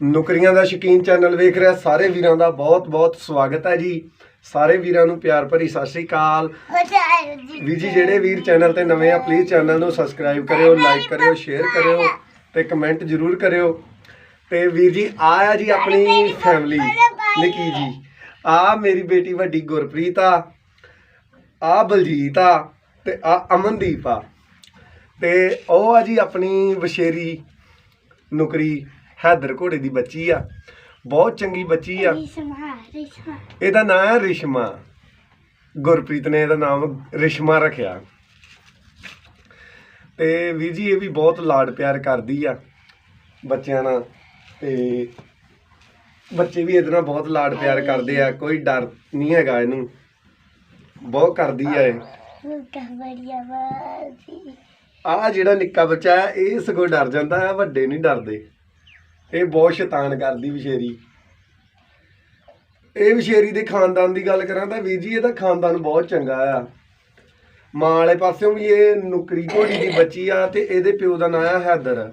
ਨੌਕਰੀਆਂ ਦਾ ਸ਼ੌਕੀਨ ਚੈਨਲ ਵੇਖ ਰਿਹਾ ਸਾਰੇ ਵੀਰਾਂ ਦਾ ਬਹੁਤ-ਬਹੁਤ ਸਵਾਗਤ ਹੈ ਜੀ। ਸਾਰੇ ਵੀਰਾਂ ਨੂੰ ਪਿਆਰ ਭਰੀ ਸਤਿ ਸ੍ਰੀ ਅਕਾਲ। ਵੀ ਜੀ ਜਿਹੜੇ ਵੀਰ ਚੈਨਲ ਤੇ ਨਵੇਂ ਆ ਪਲੀਜ਼ ਚੈਨਲ ਨੂੰ ਸਬਸਕ੍ਰਾਈਬ ਕਰਿਓ ਲਾਈਕ ਕਰਿਓ ਸ਼ੇਅਰ ਕਰਿਓ ਤੇ ਕਮੈਂਟ ਜ਼ਰੂਰ ਕਰਿਓ। ਤੇ ਵੀਰ ਜੀ ਆ ਆ ਜੀ ਆਪਣੀ ਫੈਮਿਲੀ ਨਿੱਕੀ ਜੀ। ਆ ਮੇਰੀ ਬੇਟੀ ਵੱਡੀ ਗੁਰਪ੍ਰੀਤ ਆ ਆ ਬਲਜੀਤ ਆ ਤੇ ਆ ਅਮਨਦੀਪ ਆ। ਤੇ ਉਹ ਆ ਜੀ ਆਪਣੀ ਵਸ਼ੇਰੀ ਨੁਕਰੀ ਹੈਦਰ ਘੋੜੇ ਦੀ ਬੱਚੀ ਆ। ਬਹੁਤ ਚੰਗੀ ਬੱਚੀ ਆ। ਇਹਦਾ ਨਾਮ ਹੈ ਰਿਸ਼ਮਾ। ਗੁਰਪ੍ਰੀਤ ਨੇ ਇਹਦਾ ਨਾਮ ਰਿਸ਼ਮਾ ਰੱਖਿਆ। ਤੇ ਵੀਰ ਜੀ ਇਹ ਵੀ ਬਹੁਤ ਲਾਡ ਪਿਆਰ ਕਰਦੀ ਆ ਬੱਚਿਆਂ ਨਾਲ। ਤੇ ਬੱਚੇ ਵੀ ਇਹਦੇ ਨਾਲ ਬਹੁਤ ਲਾਡ ਪਿਆਰ ਕਰਦੇ ਆ। ਕੋਈ ਡਰ ਨਹੀਂ ਹੈਗਾ ਇਹਨੂੰ। ਬਹੁਤ ਕਰਦੀ ਆ ਇਹ। ਆ ਜਿਹੜਾ ਨਿੱਕਾ ਬੱਚਾ ਹੈ ਇਹ ਸਗੋਂ ਡਰ ਜਾਂਦਾ ਹੈ ਵੱਡੇ ਨਹੀਂ ਡਰਦੇ। ਇਹ ਬਹੁਤ ਸ਼ੈਤਾਨ ਕਰਦੀ ਵਿਸ਼ੇਰੀ। ਇਹ ਵਿਸ਼ੇਰੀ ਦੇ ਖਾਨਦਾਨ ਦੀ ਗੱਲ ਕਰਾਂ ਤਾਂ ਵੀਰ ਜੀ, ਇਹਦਾ ਖਾਨਦਾਨ ਬਹੁਤ ਚੰਗਾ ਆ। ਮਾਂ ਵਾਲੇ ਪਾਸਿਓਂ ਵੀ ਇਹ ਨੁਕਰੀ ਘੋੜੀ ਦੀ ਬੱਚੀ ਆ ਤੇ ਇਹਦੇ ਪਿਓ ਦਾ ਨਾਂ ਆ ਹੈਦਰ।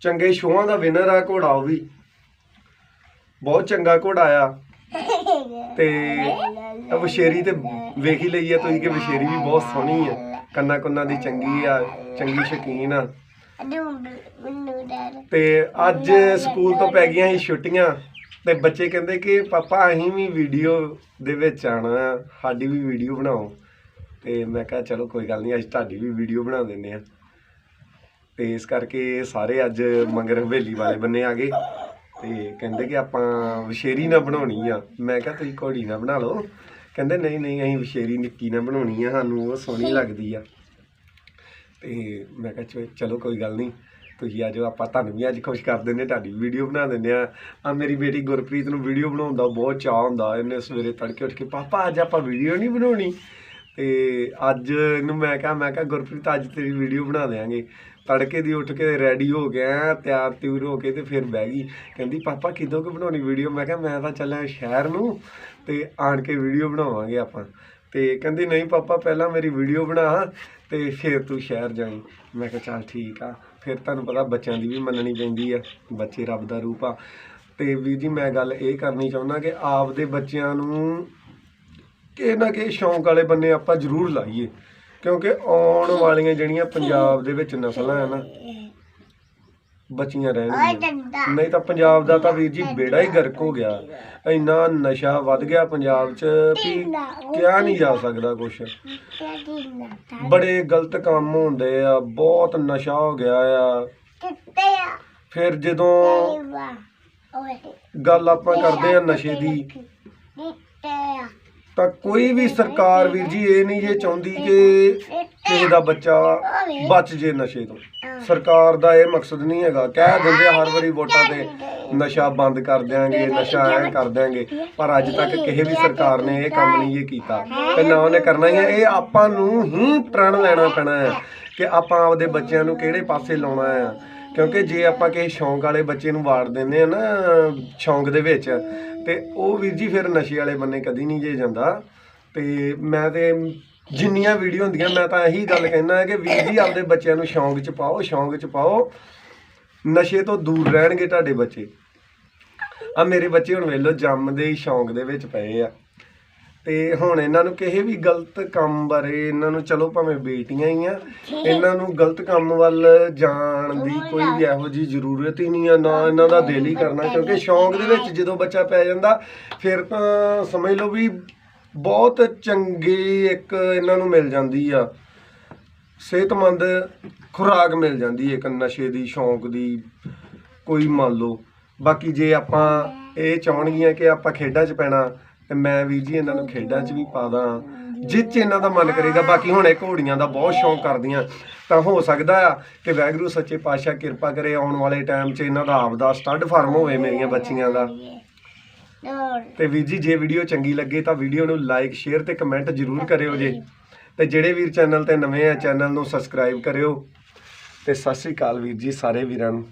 ਚੰਗੇ ਸ਼ੋਆਂ ਦਾ ਵਿਨਰ ਆ ਘੋੜਾ ਉਹ ਵੀ। ਬਹੁਤ ਚੰਗਾ ਘੋੜਾ ਆ। ਤੇ ਇਹ ਵਿਸ਼ੇਰੀ ਤੇ ਵੇਖੀ ਲਈ ਆ ਤੁਸੀਂ ਕਿ ਵਿਸ਼ੇਰੀ ਵੀ ਬਹੁਤ ਸੋਹਣੀ ਆ। ਕੰਨਾਂ ਕੁੰਨਾਂ ਦੀ ਚੰਗੀ ਆ, ਚੰਗੀ ਸ਼ਕੀਨ ਆ। ਤੇ ਅੱਜ ਸਕੂਲ ਤੋਂ ਪੈ ਗਈਆਂ ਸੀ ਛੁੱਟੀਆਂ। ਤੇ ਬੱਚੇ ਕਹਿੰਦੇ ਕਿ ਪਾਪਾ ਅਸੀਂ ਵੀ ਵੀਡੀਓ ਦੇ ਵਿੱਚ ਆਣਾ ਸਾਡੀ ਵੀ ਵੀਡੀਓ ਬਣਾਓ। ਤੇ ਮੈਂ ਕਿਹਾ ਚਲੋ ਕੋਈ ਗੱਲ ਨਹੀਂ ਅੱਜ ਤੁਹਾਡੀ ਵੀ ਵੀਡੀਓ ਬਣਾ ਦਿੰਦੇ ਆ ਤੇ ਇਸ ਕਰਕੇ ਸਾਰੇ ਅੱਜ ਮੰਗਰ ਹਵੇਲੀ ਵਾਲੇ ਬੰਨੇ ਆ ਗਏ। ਤੇ ਕਹਿੰਦੇ ਕਿ ਆਪਾਂ ਵਿਸ਼ੇਰੀ ਨਾ ਬਣਾਉਣੀ ਆ। ਮੈਂ ਕਿਹਾ ਤੁਸੀਂ ਘੋੜੀ ਨਾ ਬਣਾ ਲਓ। ਕਹਿੰਦੇ ਨਹੀਂ ਨਹੀਂ ਅਸੀਂ ਵਿਸ਼ੇਰੀ ਨਿੱਕੀ ਨਾ ਬਣਾਉਣੀ ਆ। ਸਾਨੂੰ ਉਹ ਸੋਹਣੀ ਲੱਗਦੀ ਆ। ਤੇ ਮੈਂ ਕਿਹਾ ਚਲੋ- ਚਲੋ ਕੋਈ ਗੱਲ ਨਹੀਂ। ਤੁਸੀਂ ਆ ਜਾਓ, ਆਪਾਂ ਤੁਹਾਨੂੰ ਵੀ ਅੱਜ ਖੁਸ਼ ਕਰ ਦਿੰਦੇ ਹਾਂ, ਤੁਹਾਡੀ ਵੀਡੀਓ ਬਣਾ ਦਿੰਦੇ ਆ ਆ ਮੇਰੀ ਬੇਟੀ ਗੁਰਪ੍ਰੀਤ ਨੂੰ ਵੀਡੀਓ ਬਣਾਉਣ ਦਾ ਬਹੁਤ ਚਾਹ ਹੁੰਦਾ, ਇਹਨੇ ਸਵੇਰੇ ਤੜਕੇ ਉੱਠ ਕੇ, ਪਾਪਾ, ਅੱਜ ਆਪਾਂ ਵੀਡੀਓ ਨਹੀਂ ਬਣਾਉਣੀ। ਤੇ ਅੱਜ ਇਹਨੂੰ ਮੈਂ ਕਿਹਾ ਮੈਂ ਕਿਹਾ, ਗੁਰਪ੍ਰੀਤ, ਅੱਜ ਤੇਰੀ ਵੀਡੀਓ ਬਣਾ ਦੇਾਂਗੇ ਤੜਕੇ ਦੀ ਉੱਠ ਕੇ ਰੈਡੀ ਹੋ ਗਿਆ, ਤਿਆਰ ਤਿਉਰ ਹੋ ਕੇ ਤੇ ਫਿਰ ਬਹਿ ਗਈ। ਕਹਿੰਦੀ, ਪਾਪਾ, ਕਿਦੋਂ ਕਿ ਬਣਾਉਣੀ ਵੀਡੀਓ ਮੈਂ ਕਿਹਾ, ਮੈਂ ਤਾਂ ਚੱਲਿਆ ਸ਼ਹਿਰ ਨੂੰ ਤੇ ਆਣ ਕੇ ਵੀਡੀਓ ਬਣਾਵਾਂਗੇ ਆਪਾਂ। ਤੇ ਕਹਿੰਦੀ, ਨਹੀਂ ਪਾਪਾ, ਪਹਿਲਾਂ ਮੇਰੀ ਵੀਡੀਓ ਬਣਾ ਤੇ ਫਿਰ ਤੂੰ ਸ਼ਹਿਰ ਜਾਈ। ਮੈਂ ਕਿਹਾ, ਚੱਲ ਠੀਕ ਆ। ਫਿਰ ਤੁਹਾਨੂੰ ਪਤਾ ਬੱਚਿਆਂ ਦੀ ਵੀ ਮੰਨਣੀ ਪੈਂਦੀ ਆ, ਬੱਚੇ ਰੱਬ ਦਾ ਰੂਪ ਆ। ਤੇ ਵੀਰ ਜੀ, ਮੈਂ ਗੱਲ ਇਹ ਕਰਨੀ ਚਾਹੁੰਦਾ ਕਿ ਆਪਦੇ ਬੱਚਿਆਂ ਨੂੰ ਕਿਸੇ ਨਾ ਕਿਸੇ ਸ਼ੌਂਕ ਵਾਲੇ ਬੰਨੇ ਆਪਾਂ ਜ਼ਰੂਰ ਲਾਈਏ, ਕਿਉਂਕਿ ਆਉਣ ਵਾਲੀਆਂ ਜਿਹੜੀਆਂ ਪੰਜਾਬ ਦੇ ਵਿੱਚ ਨਸਲਾਂ ਆ ਨਾ ਬਚੀਆਂ ਰਹਿਣਗੀਆਂ ਨਹੀਂ ਤਾਂ ਪੰਜਾਬ ਦਾ ਤਾਂ ਵੀਰ ਜੀ ਬੇੜਾ ਹੀ ਗਰਕ ਹੋ ਗਿਆ। ਇੰਨਾ ਨਸ਼ਾ ਵੱਧ ਗਿਆ ਪੰਜਾਬ 'ਚ ਵੀ ਕਿਹਾ ਨਹੀਂ ਜਾ ਸਕਦਾ ਕੁਛ। ਬੜੇ ਗਲਤ ਕੰਮ ਹੁੰਦੇ ਆ ਬਹੁਤ ਨਸ਼ਾ ਹੋ ਗਿਆ ਆ। ਫਿਰ ਜਦੋਂ ਗੱਲ ਆਪਾਂ ਕਰਦੇ ਆ ਨਸ਼ੇ ਦੀ। ਤਾਂ ਕੋਈ ਵੀ ਸਰਕਾਰ ਵੀਰ ਜੀ, ਇਹ ਨਹੀਂ ਜੇ ਚਾਹੁੰਦੀ ਕਿ ਕਿਸੇ ਦਾ ਬੱਚਾ ਬਚ ਜੇ ਨਸ਼ੇ ਤੋਂ। ਸਰਕਾਰ ਦਾ ਇਹ ਮਕਸਦ ਨਹੀਂ ਹੈਗਾ। ਕਹਿ ਦਿੰਦੇ ਹਰ ਵਾਰੀ ਵੋਟਾਂ ਤੇ ਨਸ਼ਾ ਬੰਦ ਕਰ ਦਿਆਂਗੇ, ਨਸ਼ਾ ਐ ਕਰ ਦਿਆਂਗੇ। ਪਰ ਅੱਜ ਤੱਕ ਕਿਸੇ ਵੀ ਸਰਕਾਰ ਨੇ ਇਹ ਕੰਮ ਨਹੀਂ ਇਹ ਕੀਤਾ। ਤੇ ਨਾ ਉਹਨੇ ਕਰਨਾ ਹੀ ਹੈ। ਇਹ ਆਪਾਂ ਨੂੰ ਹੀ ਪ੍ਰਣ ਲੈਣਾ ਪੈਣਾ ਹੈ ਕਿ ਆਪਾਂ ਆਪਦੇ ਬੱਚਿਆਂ ਨੂੰ ਕਿਹੜੇ ਪਾਸੇ ਲਾਉਣਾ ਹੈ। ਕਿਉਂਕਿ ਜੇ ਆਪਾਂ ਕਿਸੇ ਸ਼ੌਂਕ ਵਾਲੇ ਬੱਚੇ ਨੂੰ ਵਾੜ ਦਿੰਦੇ ਆ ਨਾ, ਸ਼ੌਂਕ ਦੇ ਵਿੱਚ ਤੇ ਉਹ ਵੀਰ ਜੀ ਫਿਰ ਨਸ਼ੇ ਵਾਲੇ ਬੰਨੇ ਕਦੀ ਨਹੀਂ ਜੇ ਜਾਂਦਾ। ਤੇ ਮੈਂ ਤੇ ਜਿੰਨੀਆਂ ਵੀਡੀਓ ਹੁੰਦੀਆਂ, ਮੈਂ ਤਾਂ ਇਹੀ ਗੱਲ ਕਹਿਣਾ ਹੈ ਕਿ ਵੀਰ ਜੀ ਆਪਦੇ ਬੱਚਿਆਂ ਨੂੰ ਸ਼ੌਂਕ 'ਚ ਪਾਓ, ਸ਼ੌਂਕ 'ਚ ਪਾਓ। ਨਸ਼ੇ ਤੋਂ ਦੂਰ ਰਹਿਣਗੇ ਤੁਹਾਡੇ ਬੱਚੇ। ਆ ਮੇਰੇ ਬੱਚੇ ਹੁਣ ਵੇਲੋ ਜੰਮਦੇ ਹੀ ਸ਼ੌਂਕ ਦੇ ਵਿੱਚ ਪਏ ਆ। ਤੇ ਹੁਣ ਇਹਨਾਂ ਨੂੰ ਕਿਸੇ ਵੀ ਗਲਤ ਕੰਮ ਬਾਰੇ ਇਹਨਾਂ ਨੂੰ ਚਲੋ ਭਾਵੇਂ ਬੇਟੀਆਂ ਹੀ ਆ ਇਹਨਾਂ ਨੂੰ ਗਲਤ ਕੰਮ ਵੱਲ ਜਾਣ ਦੀ ਕੋਈ ਵੀ ਇਹੋ ਜੀ ਜ਼ਰੂਰਤ ਹੀ ਨਹੀਂ ਆ ਨਾ ਇਹਨਾਂ ਦਾ ਦਿਲ ਹੀ ਕਰਨਾ ਕਿਉਂਕਿ ਸ਼ੌਂਕ ਦੇ ਵਿੱਚ ਜਦੋਂ ਬੱਚਾ ਪੈ ਜਾਂਦਾ ਫਿਰ ਤਾਂ ਸਮਝ ਲਓ ਵੀ ਬਹੁਤ ਚੰਗੀ ਇੱਕ ਇਹਨਾਂ ਨੂੰ ਮਿਲ ਜਾਂਦੀ ਆ। ਸਿਹਤਮੰਦ ਖੁਰਾਕ ਮਿਲ ਜਾਂਦੀ ਹੈ ਇੱਕ ਨਸ਼ੇ ਦੀ ਸ਼ੌਂਕ ਦੀ ਕੋਈ ਮੰਨ ਲਓ। ਬਾਕੀ ਜੇ ਆਪਾਂ ਇਹ ਚਾਹਣਗੀਆਂ ਕਿ ਆਪਾਂ ਖੇਡਾਂ 'ਚ ਪੈਣਾ ਤੇ ਮੈਂ ਵੀਰ ਜੀ ਇਹਨਾਂ ਨੂੰ ਖੇਡਾਂ 'ਚ ਵੀ ਪਾ ਦਾਂ ਜਿਹ 'ਚ ਇਹਨਾਂ ਦਾ ਮਨ ਕਰੇਗਾ। ਬਾਕੀ ਹੁਣ ਇਹ ਘੋੜੀਆਂ ਦਾ ਬਹੁਤ ਸ਼ੌਂਕ ਕਰਦੀਆਂ। ਤਾਂ ਹੋ ਸਕਦਾ ਆ ਕਿ ਵਾਹਿਗੁਰੂ ਸੱਚੇ ਪਾਤਸ਼ਾਹ ਕਿਰਪਾ ਕਰੇ। ਆਉਣ ਵਾਲੇ ਟਾਈਮ 'ਚ ਇਹਨਾਂ ਦਾ ਆਪਦਾ ਸਟੱਡ ਫਾਰਮ ਹੋਵੇ ਮੇਰੀਆਂ ਬੱਚੀਆਂ ਦਾ। ਤੇ ਵੀਰ ਜੀ, ਜੇ ਵੀਡੀਓ ਚੰਗੀ ਲੱਗੇ ਤਾਂ ਵੀਡੀਓ ਨੂੰ ਲਾਈਕ ਸ਼ੇਅਰ ਤੇ ਕਮੈਂਟ ਜ਼ਰੂਰ ਕਰਿਓ ਜੇ। ਤੇ ਜਿਹੜੇ ਵੀਰ ਚੈਨਲ ਤੇ ਨਵੇਂ ਆ, ਚੈਨਲ ਨੂੰ ਸਬਸਕ੍ਰਾਈਬ ਕਰਿਓ। ਤੇ ਸਤਿ ਸ੍ਰੀ ਅਕਾਲ ਵੀਰ ਜੀ, ਸਾਰੇ ਵੀਰਾਂ ਨੂੰ।